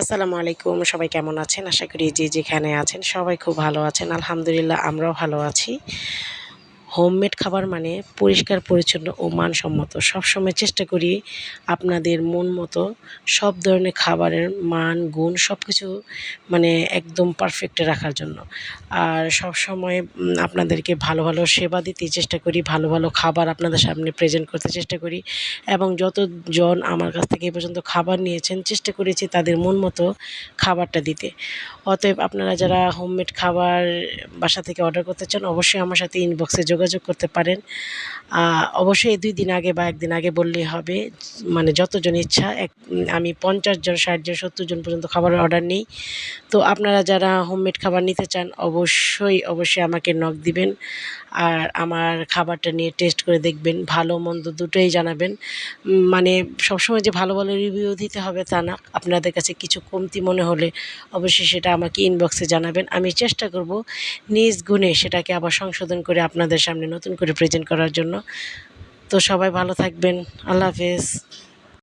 আসসালামু আলাইকুম, সবাই কেমন আছেন? আশা করি যে যেখানে আছেন সবাই খুব ভালো আছেন। আলহামদুলিল্লাহ, আমরাও ভালো আছি। হোমমেড খাবার মানে পরিষ্কার, পরিচ্ছন্ন ও মানসম্মত। সবসময় চেষ্টা করি আপনাদের মন মতো সব ধরনের খাবারের মান, গুণ সব কিছু মানে একদম পারফেক্টে রাখার জন্য। আর সব সময় আপনাদেরকে ভালো ভালো সেবা দিতে চেষ্টা করি, ভালো ভালো খাবার আপনাদের সামনে প্রেজেন্ট করতে চেষ্টা করি এবং যতজন আমার কাছ থেকে এ পর্যন্ত খাবার নিয়েছেন, চেষ্টা করেছি তাদের মন মতো খাবারটা দিতে। অতএব আপনারা যারা হোমমেড খাবার বাসা থেকে অর্ডার করতে চান, অবশ্যই আমার সাথে ইনবক্সে যোগাযোগ করতে পারেন। অবশ্যই দুই দিন আগে বা একদিন আগে বললেই হবে মানে যতজন ইচ্ছা, এক, আমি পঞ্চাশ জন, ষাট জন, সত্তর জন পর্যন্ত খাবারের অর্ডার নিই। তো আপনারা যারা হোমমেড খাবার নিতে চান, অবশ্যই অবশ্যই আমাকে নক দিবেন আর আমার খাবারটা নিয়ে টেস্ট করে দেখবেন। ভালো, মন্দ দুটোই জানাবেন। মানে সবসময় যে ভালো ভালো রিভিউ দিতে হবে তা না। আপনাদের কাছে কিছু কমতি মনে হলে অবশ্যই সেটা আমাকে ইনবক্সে জানাবেন। আমি চেষ্টা করব নিজ গুণে সেটাকে আবার সংশোধন করে আপনাদের সামনে নতুন করে প্রেজেন্ট করার জন্য। তো সবাই ভালো থাকবেন। আল্লাহ হাফেজ।